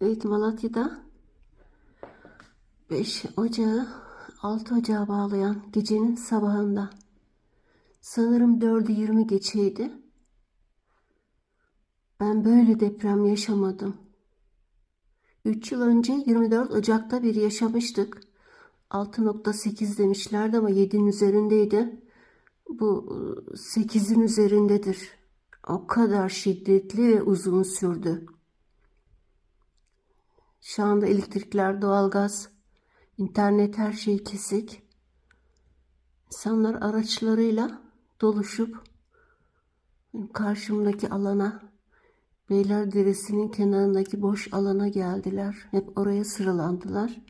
Evet Malatya'da 5 Ocağı 6 Ocağı bağlayan gecenin sabahında sanırım 4'ü 20 geçeydi. Ben böyle deprem yaşamadım. 3 yıl önce 24 Ocak'ta bir yaşamıştık. 6.8 demişlerdi ama 7'nin üzerindeydi. Bu 8'in üzerindedir. O kadar şiddetli ve uzun sürdü. Şu anda elektrikler, doğalgaz, internet her şey kesik. İnsanlar araçlarıyla doluşup karşımdaki alana, Beylerderesi'nin kenarındaki boş alana geldiler. Hep oraya sıralandılar.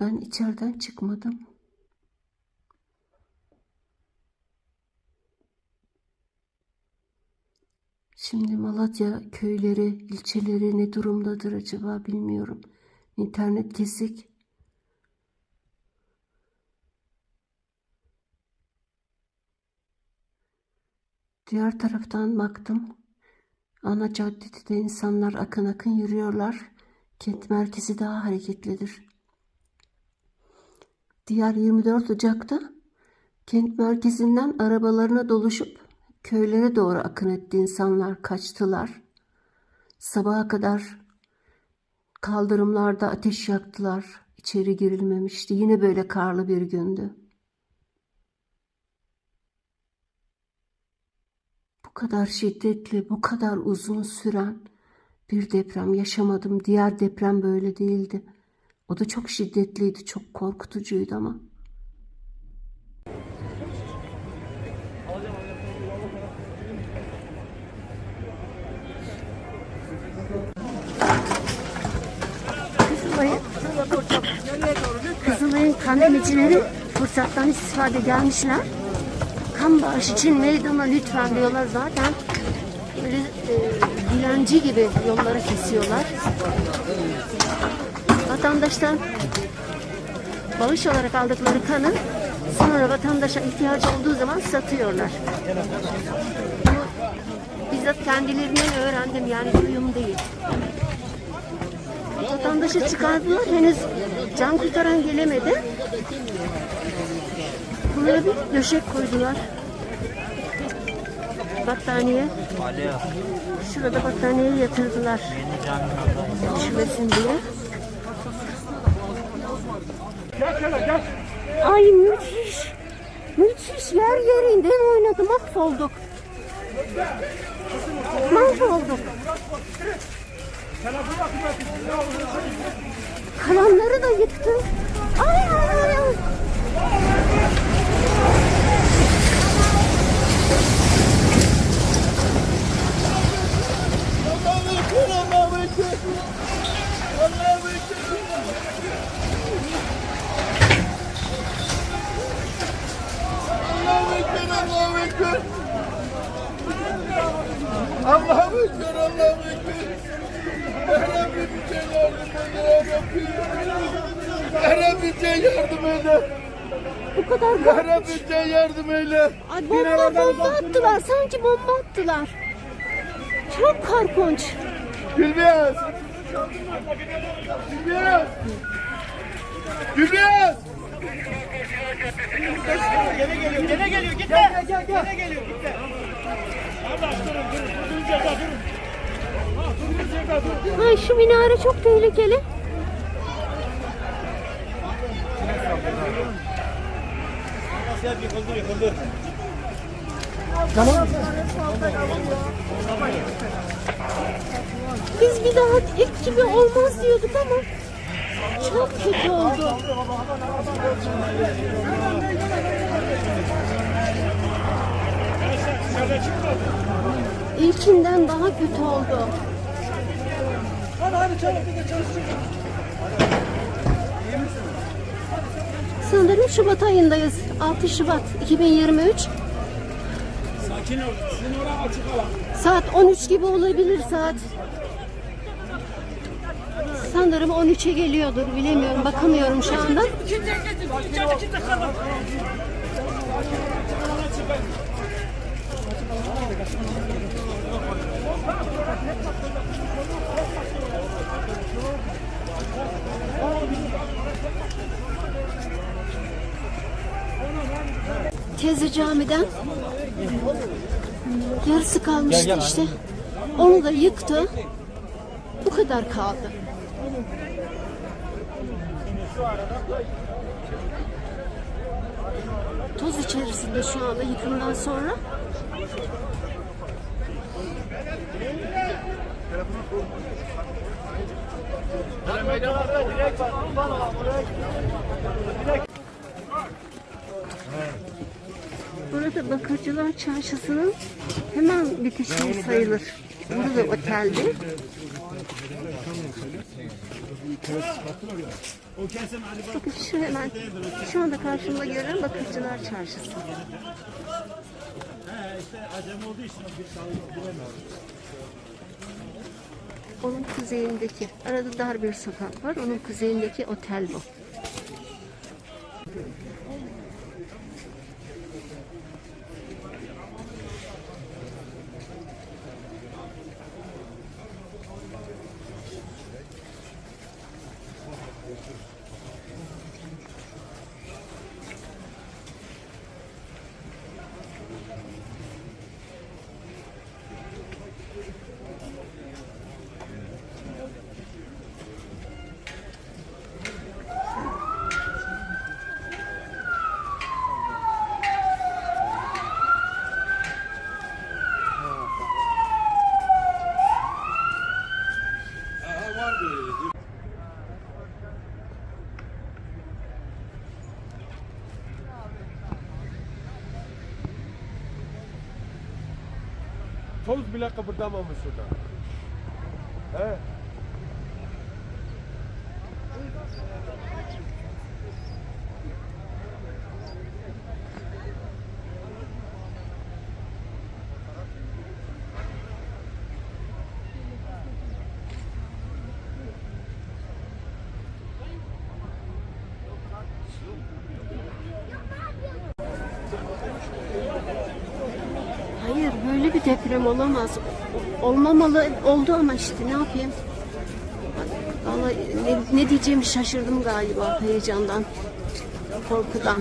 Ben içeriden çıkmadım. Şimdi Malatya köyleri, ilçeleri ne durumdadır acaba bilmiyorum. İnternet kesik. Diğer taraftan baktım. Ana caddede de insanlar akın akın yürüyorlar. Kent merkezi daha hareketlidir. Diğer 24 Ocak'ta kent merkezinden arabalarına doluşup köylere doğru akın etti insanlar, kaçtılar. Sabaha kadar kaldırımlarda ateş yaktılar. İçeri girilmemişti. Yine böyle karlı bir gündü. Bu kadar şiddetli, bu kadar uzun süren bir deprem yaşamadım. Diğer deprem böyle değildi. O da çok şiddetliydi, çok korkutucuydu ama. Kandemicileri fırsattan istifade gelmişler. Kan bağışı için meydana lütfen diyorlar zaten. Böyle e, dilenci gibi yolları kesiyorlar. Vatandaştan bağış olarak aldıkları kanı sonra vatandaşa ihtiyacı olduğu zaman satıyorlar. Bunu bizzat kendilerinden öğrendim yani duyum değil. Vatandaşı çıkardılar henüz can kurtaran gelemedi. Buraya bir döşek koydular. Battaniye. Şurada battaniyeyi yatırdılar. Düşmesin diye. Ay müthiş. Müthiş yer yerinden oynadı. Mahvolduk. Mahvolduk. Kalanları da yıktı. Ay. Allah'ım ekber, Allah'ım ekber. Allah'ım ekber. Allah'ım Allah'ım ekber. Allah'ım ekber, Allah'ım ekber. Ya Rabbi bize yardım eyle, ya Rabbi. Ya Rabbi bize yardım eyle. Bu kadar Ya korkunç. Rabbi bize yardım eyle. Ay bomba bomba attılar. Sanki bomba attılar. Çok korkunç. Gülbeyaz. Gülbeyaz. Gülbeyaz. Gene geliyor, gene geliyor. Gitme. Gel, gel, gel. Gene geliyor, gitme. Ay şu minare çok tehlikeli. Yıkıldı. Biz bir daha ilk gibi olmaz diyorduk ama çok kötü oldu. İlkinden daha kötü oldu. Hadi hadi çabuk, bir de çalışın. Sanırım Şubat ayındayız. 6 Şubat 2023. Sakin ol. Sizin oraya açık alan. Saat 13 gibi olabilir saat sanırım 13'e geliyordur. Bilemiyorum. Bakamıyorum şu anda. Teyze camiden yarısı kalmıştı işte. Onu da yıktı. Bu kadar kaldı. Toz içerisinde şu anda yıkımdan sonra. Burada Bakırcılar Çarşısı'nın hemen bitişiği sayılır. Burada da oteldi. Bakın şu hemen şu anda karşımda görüyorum Bakırcılar Çarşısı. Onun kuzeyindeki, arada dar bir sokak var. Onun kuzeyindeki otel bu. Bile kıpırdamamış orada. He? bir deprem olamaz. Olmamalı oldu ama işte ne yapayım? Vallahi ne, ne diyeceğimi şaşırdım galiba heyecandan, korkudan.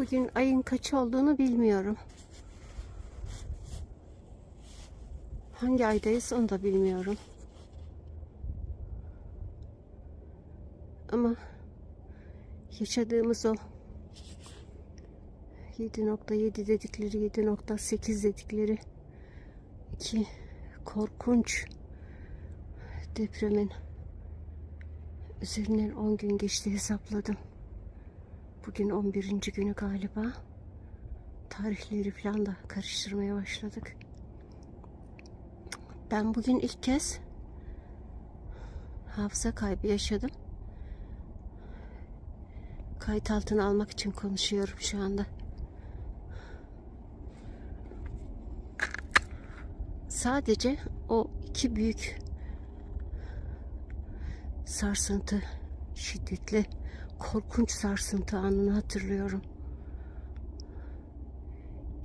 Bugün ayın kaç olduğunu bilmiyorum. Hangi aydayız onu da bilmiyorum. Ama yaşadığımız o 7.7 dedikleri 7.8 dedikleri iki korkunç depremin üzerinden 10 gün geçti hesapladım. Bugün 11. günü galiba. Tarihleri falan da karıştırmaya başladık. Ben bugün ilk kez hafıza kaybı yaşadım. Kayıt altına almak için konuşuyorum şu anda. Sadece o iki büyük sarsıntı şiddetli korkunç sarsıntı anını hatırlıyorum.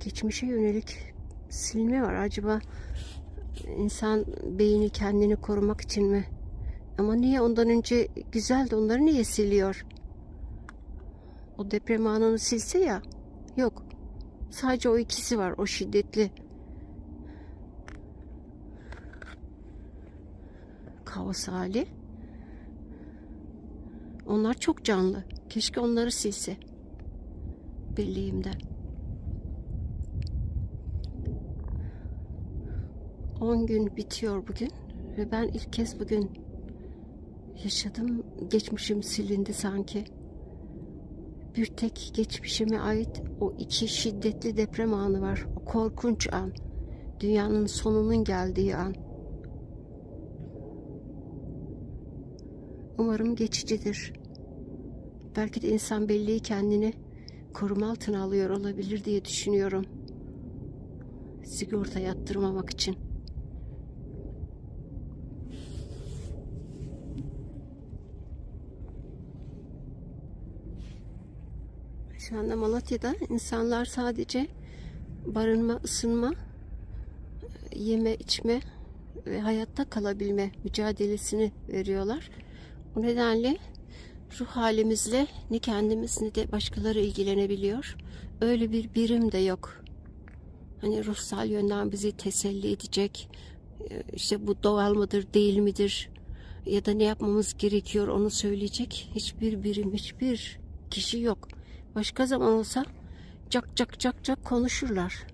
Geçmişe yönelik silme var. Acaba insan beyni kendini korumak için mi? Ama niye ondan önce güzeldi onları niye siliyor? O deprem anını silse ya. Yok. Sadece o ikisi var. O şiddetli. Kaos hali. Onlar çok canlı. Keşke onları silse. Birliğimden. 10 gün bitiyor bugün ve ben ilk kez bugün yaşadım. Geçmişim silindi sanki. Bir tek geçmişime ait o iki şiddetli deprem anı var. O korkunç an. Dünyanın sonunun geldiği an. Umarım geçicidir. Belki de insan belleği kendini koruma altına alıyor olabilir diye düşünüyorum. Sigorta yattırmamak için. Şu anda Malatya'da insanlar sadece barınma, ısınma, yeme, içme ve hayatta kalabilme mücadelesini veriyorlar. O nedenle ruh halimizle ne kendimiz ne de başkaları ilgilenebiliyor. Öyle bir birim de yok. Hani ruhsal yönden bizi teselli edecek, e, işte bu doğal mıdır, değil midir ya da ne yapmamız gerekiyor onu söyleyecek hiçbir birim, hiçbir kişi yok. Başka zaman olsa cak cak cak cak konuşurlar.